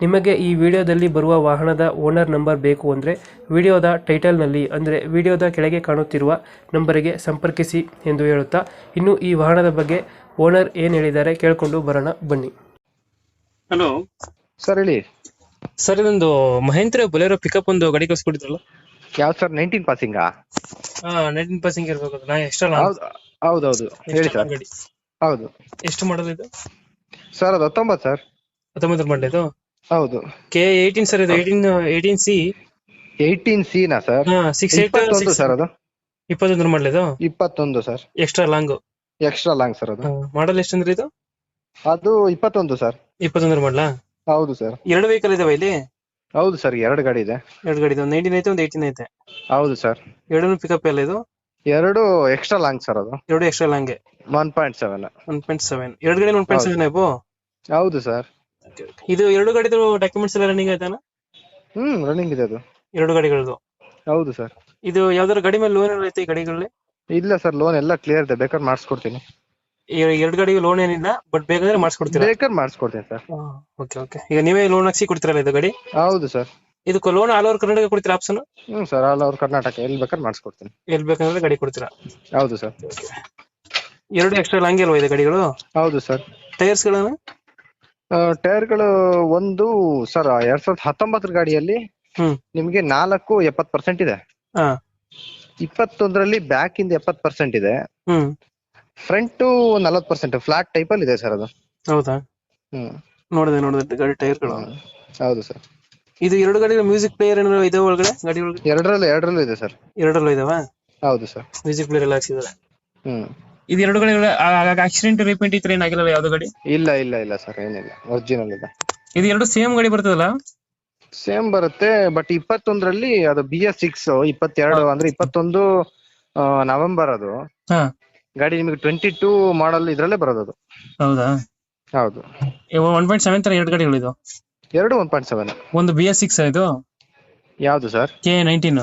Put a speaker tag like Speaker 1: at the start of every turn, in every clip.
Speaker 1: ನಿಮಗೆ ಈ ವಿಡಿಯೋದಲ್ಲಿ ಬರುವ ವಾಹನದ ಓನರ್ ನಂಬರ್ ಬೇಕು ಅಂದರೆ ವಿಡಿಯೋದ ಟೈಟಲ್ನಲ್ಲಿ ಅಂದರೆ ವಿಡಿಯೋದ ಕೆಳಗೆ ಕಾಣುತ್ತಿರುವ ನಂಬರಿಗೆ ಸಂಪರ್ಕಿಸಿ ಎಂದು ಹೇಳುತ್ತಾ ಇನ್ನು ಈ ವಾಹನದ ಬಗ್ಗೆ ಓನರ್ ಏನು ಹೇಳಿದ್ದಾರೆ ಕೇಳಿಕೊಂಡು ಬರೋಣ ಬನ್ನಿ. ಹಲೋ.
Speaker 2: ಸರ್ ಹೇಳಿ.
Speaker 1: ಸರ್ ಇದೊಂದು ಮಹೇಂದ್ರ ಬೊಲೆರೋ ಪಿಕಪ್ ಒಂದು ಗಾಡಿ ಕಳಿಸ್ಕೊಟ್ಟಿದ್ರಲ್ಲ?
Speaker 2: ಯಾವ್ದು ಸರ್ ನೈನ್ಟೀನ್ ಪಾಸಿಂಗಾ
Speaker 1: ನೈನ್ಟೀನ್ ಪಾಸಿಂಗ್ ಇರ್ಬೇಕು. ನಾ ಎಕ್ಸ್ಟ್ರಾ
Speaker 2: ಹೌದು ಹೌದೌದು. ಹೇಳಿ ಸರ್.
Speaker 1: ಗಾಡಿ.
Speaker 2: ಹೌದು.
Speaker 1: ಎಷ್ಟು ಮಾಡೋದು ಇದು?
Speaker 2: ಸರ್ ಅದು ಹತ್ತೊಂಬತ್ತು ಸರ್.
Speaker 1: ಹತ್ತೊಂಬತ್ತರ ಇದು?
Speaker 2: ಹೌದು.
Speaker 1: ಕೆ ಏಯ್ಟೀನ್ ಸರ್ ಇದು ಏಯ್ಟೀನ್ ಏಯ್ಟೀನ್ ಸಿ
Speaker 2: ಏಯ್ಟೀನ್ ಸಿನಾ ಸರ್
Speaker 1: ಹಾ ಸಿಕ್ಸ್ ಏಟ್
Speaker 2: ಇಪ್ಪತ್ತೊಂದು ಸರ್ ಅದು.
Speaker 1: ಇಪ್ಪತ್ತೊಂದು ಮಾಡಲಿದು
Speaker 2: ಇಪ್ಪತ್ತೊಂದು sir
Speaker 1: extra long
Speaker 2: extra long sir ಅದು.
Speaker 1: ಮಾಡಲ್ ಎಷ್ಟು ಅಂದ್ರೆ ಇದು?
Speaker 2: ಅದು ಇಪ್ಪತ್ತೊಂದು ಸರ್
Speaker 1: ಇಪ್ಪತ್ತೊಂದರ ಮಾಡಲಾ
Speaker 2: ಹೌದು ಸರ್
Speaker 1: ಎರಡು ವೆಹಿಕಲ್ ಇದಾವೆ ಇಲ್ಲಿ?
Speaker 2: ಹೌದು ಸರ್ ಎರಡು ಗಾಡಿ ಇದೆ.
Speaker 1: ಎರಡು ಗಾಡಿ ಇದೆ. ಒಂದು ನೈನ್ಟೀನ್ ಐತೆ ಒಂದು ಏಯ್ಟೀನ್ ಐತೆ.
Speaker 2: ಹೌದು ಸರ್
Speaker 1: ಎರಡೂ ಪಿಕಪ್ ಎಲ್ಲ ಇದು?
Speaker 2: ಎರಡು ಎಕ್ಸ್ಟ್ರಾ ಲಾಂಗ್ ಸರ್ ಅದು.
Speaker 1: ಎರಡು extra long
Speaker 2: one point seven
Speaker 1: one point seven ಎರಡು ಗಾಡಿ ಒನ್ ಪಾಯಿಂಟ್. ಸೆವೆನ್
Speaker 2: ಹೌದು. ಸರ್
Speaker 1: ಇದು ಎರಡು ಗಾಡಿದು ಡಾಕ್ಯುಮೆಂಟ್ಸ್ ಎಲ್ಲ ರನ್ನಿಂಗ್ ಆಯ್ತಾನ?
Speaker 2: ಹ್ಮ್ ರನ್ನಿಂಗ್ ಇದೆ ಅದು.
Speaker 1: ಎರಡು ಗಾಡಿಗಳದು?
Speaker 2: ಹೌದು ಸರ್.
Speaker 1: ಇದು ಯಾವ್ದಾರ ಗಾಡಿ ಮೇಲೆ ಲೋನ್ ಐತೆ ಈ ಗಾಡಿಗಳಲ್ಲಿ?
Speaker 2: ಇಲ್ಲ ಸರ್ ಲೋನ್ ಎಲ್ಲ ಕ್ಲಿಯರ್ ಇದೆ. ಬೇಕಾದ್ರೆ ಮಾಡಿಸ್ಕೊಡ್ತೀನಿ.
Speaker 1: ಎರಡು ಗಾಡಿಗೆ ಲೋನ್ ಏನಿಲ್ಲ ಬಟ್ ಬೇಕಾದ್ರೆ ಮಾಡಿಸ್ಕೊಡ್ತೀರಾ?
Speaker 2: ಬೇಕಾದ್ರೆ ಮಾಡಿಸ್ಕೊಡ್ತೀನಿ ಸರ್.
Speaker 1: ಓಕೆ ಓಕೆ ಈಗ ನೀವೇ ಲೋನ್ ಹಾಕ್ಸಿ ಕೊಡ್ತೀರಲ್ಲ ಇದು ಗಾಡಿ?
Speaker 2: ಹೌದು ಸರ್.
Speaker 1: ಇದಕ್ಕೆ ಲೋನ್ ಆಲ್ ಓವರ್ ಕರ್ನಾಟಕ ಕೊಡ್ತೀರಾ option
Speaker 2: hmm sir all over Karnataka. ಎಲ್ಲಿ ಬೇಕಾದ್ರೆ ಮಾಡಿಸ್ಕೊಡ್ತೀನಿ.
Speaker 1: ಎಲ್ಲಿ ಬೇಕಂದ್ರೆ ಗಾಡಿ ಕೊಡ್ತೀರಾ?
Speaker 2: ಹೌದು ಸರ್.
Speaker 1: ಎರಡು ಎಕ್ಸ್ಟ್ರಾ ಲಾಂಗ್ ಅಲ್ವಾ ಇದೆ ಗಾಡಿಗಳು?
Speaker 2: ಹೌದು ಸರ್.
Speaker 1: ಟೈರ್ಸ್ ಗಳನ್ನ?
Speaker 2: ಟೈರ್ಗಳು ಒಂದು ಸರ್ ಎರಡ್ ಸಾವಿರದ ಹತ್ತೊಂಬತ್ತರ ಗಾಡಿಯಲ್ಲಿ
Speaker 1: ಹ್ಮ್.
Speaker 2: ನಿಮ್ಗೆ ನಾಲ್ಕು ಎಪ್ಪತ್ ಪರ್ಸೆಂಟ್ ಇದೆ.
Speaker 1: ಹಾ.
Speaker 2: ಇಪ್ಪತ್ತೊಂದರಲ್ಲಿ ಬ್ಯಾಕ್ ಇಂದ ಎಪ್ಪತ್ ಪರ್ಸೆಂಟ್ ಇದೆ.
Speaker 1: ಹ್ಮ್.
Speaker 2: ಫ್ರಂಟ್ ನಲವತ್ ಪರ್ಸೆಂಟ್ ಫ್ಲಾಟ್ ಟೈಪ್ ಅಲ್ಲಿ ಇದೆ ಸರ್ ಅದು.
Speaker 1: ಹೌದಾ?
Speaker 2: ಹ್ಮ್.
Speaker 1: ನೋಡಿದೆ ನೋಡಿದೆ ಗಾಡಿ ಟೈರ್ಗಳು.
Speaker 2: ಹೌದು ಸರ್.
Speaker 1: ಇದು ಎರಡು ಗಾಡಿ ಮ್ಯೂಸಿಕ್ ಪ್ಲೇಯರ್ ಏನಾದ್ರು ಇದೆ ಒಳಗಡೆ? ಗಾಡಿ ಒಳಗಡೆ?
Speaker 2: ಎರಡರಲ್ಲೂ ಎರಡರಲ್ಲೂ ಇದೆ ಸರ್.
Speaker 1: ಎರಡರಲ್ಲೂ ಇದಾವ?
Speaker 2: ಹೌದು ಸರ್.
Speaker 1: ಮ್ಯೂಸಿಕ್ ಪ್ಲೇಯರ್ ಎಲ್ಲ ಹಾಕ್ಸಿದ್ದಾರೆ
Speaker 2: ಹ್ಮ್.
Speaker 1: ಇದು ಎರಡು ಗಾಡಿಗಳ ಆಕ್ಸಿಡೆಂಟ್ ರಿಪೇಂಟ್ ಇತ್ತು ಏನಾಗಿಲ್ಲ ಯಾವ್ದು ಗಾಡಿ?
Speaker 2: ಇಲ್ಲ ಇಲ್ಲ ಇಲ್ಲ ಸರ್ ಏನಿಲ್ಲ. ಒರಿಜಿನಲ್ ಇದೆ.
Speaker 1: ಇದು ಎರಡು ಸೇಮ್ ಗಾಡಿ ಬರ್ತದಲ್ಲ?
Speaker 2: ಸೇಮ್ ಬರುತ್ತೆ ಬಟ್ ಇಪ್ಪತ್ತೊಂದರಲ್ಲಿ ಅದು ಬಿ ಎಸ್ ಸಿಕ್ಸ್ ಇಪ್ಪತ್ತೆರಡು ಅಂದ್ರೆ ಇಪ್ಪತ್ತೊಂದು ನವೆಂಬರ್ ಅದು.
Speaker 1: ಹಾ.
Speaker 2: ಗಾಡಿ ನಿಮಗೆ ಟ್ವೆಂಟಿ ಟೂ ಮಾಡಲ್ ಇದ್ರಲ್ಲೇ ಬರೋದು ಅದು.
Speaker 1: ಹೌದಾ?
Speaker 2: ಹೌದು.
Speaker 1: ಒನ್ ಪಾಯಿಂಟ್ ಸೆವೆನ್ ತರ ಎರಡು ಗಾಡಿಗಳು ಇದು?
Speaker 2: ಎರಡು ಒನ್ ಪಾಯಿಂಟ್ ಸೆವೆನ್
Speaker 1: ಒಂದು ಬಿ ಎಸ್ ಸಿಕ್ಸ್ ಇದು?
Speaker 2: ಯಾವ್ದು ಸರ್?
Speaker 1: ಕೆ ನೈನ್ಟೀನ್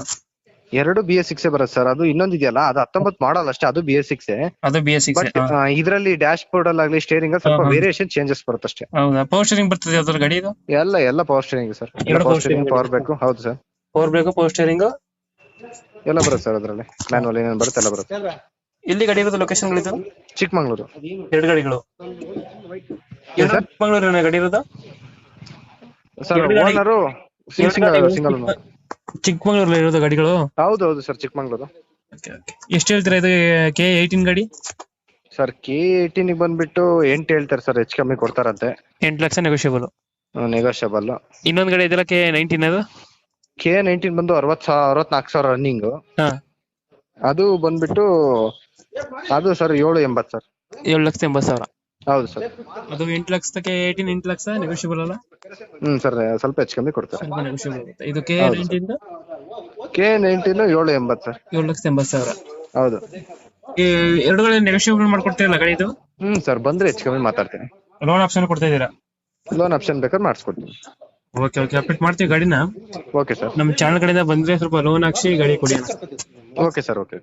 Speaker 2: ಎರಡು ಬಿ ಎಸ್ ಸಿಕ್ಸ್ ಬರುತ್ತೆ ಸರ್ ಅದು ಇನ್ನೊಂದು ಇದೆಯಲ್ಲ ಅದು ಹತ್ತೊಂಬತ್ ಮಾಡಲ್ಲ ಅಷ್ಟೇ ಅದು ಬಿ ಎಸ್ ಸಿಕ್ಸ್
Speaker 1: ಅದು ಬಿ ಎಸ್ ಸಿಕ್ಸ್
Speaker 2: ಬಟ್ ಇದರಲ್ಲಿ ಡ್ಯಾಶ್ ಬೋರ್ಡ್ ಅಲ್ಲಿ ಆಗ್ಲಿ ಸ್ಟೇರಿಂಗ್ ಸ್ವಲ್ಪ. ವೇರಿಯೇಷನ್ ಚೇಂಜಸ್ ಬರುತ್ತೆ ಅಷ್ಟೇ.
Speaker 1: ಹೌದಾ? ಪವರ್ ಸ್ಟೇರಿಂಗ್ ಬರ್ತದೆ ಯಾವ್ದಾದ್ರು ಗಾಡಿ ಇದು?
Speaker 2: ಎಲ್ಲ ಎಲ್ಲ ಪವರ್ ಸ್ಟೇರಿಂಗ್ ಸರ್
Speaker 1: ಎರಡು
Speaker 2: ಪವರ್ ಸ್ಟೇರಿಂಗ್ ಪವರ್ ಬೇಕು ಹೌದು sir
Speaker 1: power brake power steering
Speaker 2: ಎಲ್ಲ ಬರುತ್ತೆ ಸರ್ ಅದರಲ್ಲಿ. ಮ್ಯಾನುವಲ್ ಏನೇನು ಬರುತ್ತೆ ಎಲ್ಲ ಬರುತ್ತೆ.
Speaker 1: ಇಲ್ಲಿ ಗಾಡಿ ಇರೋದು ಲೊಕೇಶನ್ ಗಳಿದು?
Speaker 2: ಚಿಕ್ಕಮಂಗ್ಳೂರು.
Speaker 1: ಎರಡು ಗಡಿಗಳು. ಚಿಕ್ಕಮಂಗ್ಳೂರು ಗಡಿ ಇರೋದು?
Speaker 2: ಸರ್ ಓನರು ಸಿಂಗಲ್ ಸಿಂಗಲ್
Speaker 1: ಚಿಕ್ಕಮಂಗ್ಳೂರಲ್ಲಿ ಇರೋದು ಗಾಡಿಗಳು?
Speaker 2: ಹೌದು ಹೌದು ಸರ್ ಚಿಕ್ಕಮಂಗ್ಳೂರು.
Speaker 1: ಎಷ್ಟು ಹೇಳ್ತೀರಾ ಇದು ಕೆ ಏಯ್ಟೀನ್ ಗಾಡಿ?
Speaker 2: ಸರ್ ಕೆ ಏಯ್ಟೀನ್ ಬಂದ್ಬಿಟ್ಟು ಎಂಟು ಹೇಳ್ತಾರೆ ಸರ್ ಹೆಚ್ಚು ಕಮ್ಮಿ ಕೊಡ್ತಾರಂತೆ.
Speaker 1: ಎಂಟು ಲಕ್ಷ ನೆಗೋಷಿಯಬಲ್
Speaker 2: ನೆಗೋಷಿಯಬಲ್
Speaker 1: ಇನ್ನೊಂದು ಗಾಡಿ ಇದೆಲ್ಲ ಕೆ ನೈನ್ಟೀನ್ ಅದು?
Speaker 2: ಕೆ ನೈನ್ಟೀನ್ ಬಂದು ಅರವತ್ ಸಾವಿರ ಅರವತ್ನಾಲ್ಕು ಸಾವಿರ ರನ್ನಿಂಗ್
Speaker 1: ಹಾ.
Speaker 2: ಅದು ಬಂದ್ಬಿಟ್ಟು ಅದು ಸರ್ ಏಳು ಎಂಬತ್ತು ಸರ್.
Speaker 1: ಏಳು ಲಕ್ಷ ಎಂಬತ್ತು ಸಾವಿರ.
Speaker 2: ಹೌದು ಸರ್.
Speaker 1: ಅದು ಎಂಟು ಲಕ್ಷಕ್ಕೆ ಏಯ್ಟೀನ್ ಎಂಟು ಲಕ್ಷ ನೆಗೋಷಿಯಬಲ್ ಅಲ್ಲ?
Speaker 2: ಹ್ಮ್ ಸರ್ ಸ್ವಲ್ಪ ಹೆಚ್ಚು ಕಮ್ಮಿ ಕೊಡ್ತಾರೆ
Speaker 1: ಸ್ವಲ್ಪ negotiable ಆಗುತ್ತೆ. ಇದು ಕೆ
Speaker 2: ಹೌದು
Speaker 1: ನೈನ್ಟೀನ್
Speaker 2: ಕೆ ನೈನ್ಟೀನ್ ಏಳು ಎಂಬತ್ತು ಸರ್.
Speaker 1: ಏಳು ಲಕ್ಷದ ಎಂಬತ್ತು ಸಾವಿರ.
Speaker 2: ಹೌದು.
Speaker 1: ಈ ಎರಡು ಗಾಡಿ ನೆಗೋಷಿಯಬಲ್ ಮಾಡ್ಕೊಡ್ತೀರಲ್ಲ ಗಾಡಿ ಇದು?
Speaker 2: ಹ್ಮ್ ಸರ್ ಬಂದ್ರೆ ಹೆಚ್ಚು ಕಮ್ಮಿ ಮಾತಾಡ್ತೀನಿ.
Speaker 1: ಲೋನ್ ಆಪ್ಷನ್ ಕೊಡ್ತಾ ಇದ್ದೀರಾ?
Speaker 2: ಲೋನ್ ಆಪ್ಷನ್ ಬೇಕಾದ್ರೆ ಮಾಡಿಸ್ಕೊಡ್ತೀನಿ.
Speaker 1: ಓಕೆ ಓಕೆ ಅಪ್ಡೇಟ್ ಮಾಡ್ತೀವಿ ಗಾಡಿನ.
Speaker 2: Okay sir.
Speaker 1: ನಮ್ಮ ಚಾನಲ್ ಕಡೆಯಿಂದ ಬಂದ್ರೆ ಸ್ವಲ್ಪ ಲೋನ್ ಹಾಕ್ಸಿ ಗಾಡಿ ಕೊಡಿ ಅಣ್ಣ.
Speaker 2: Okay sir okay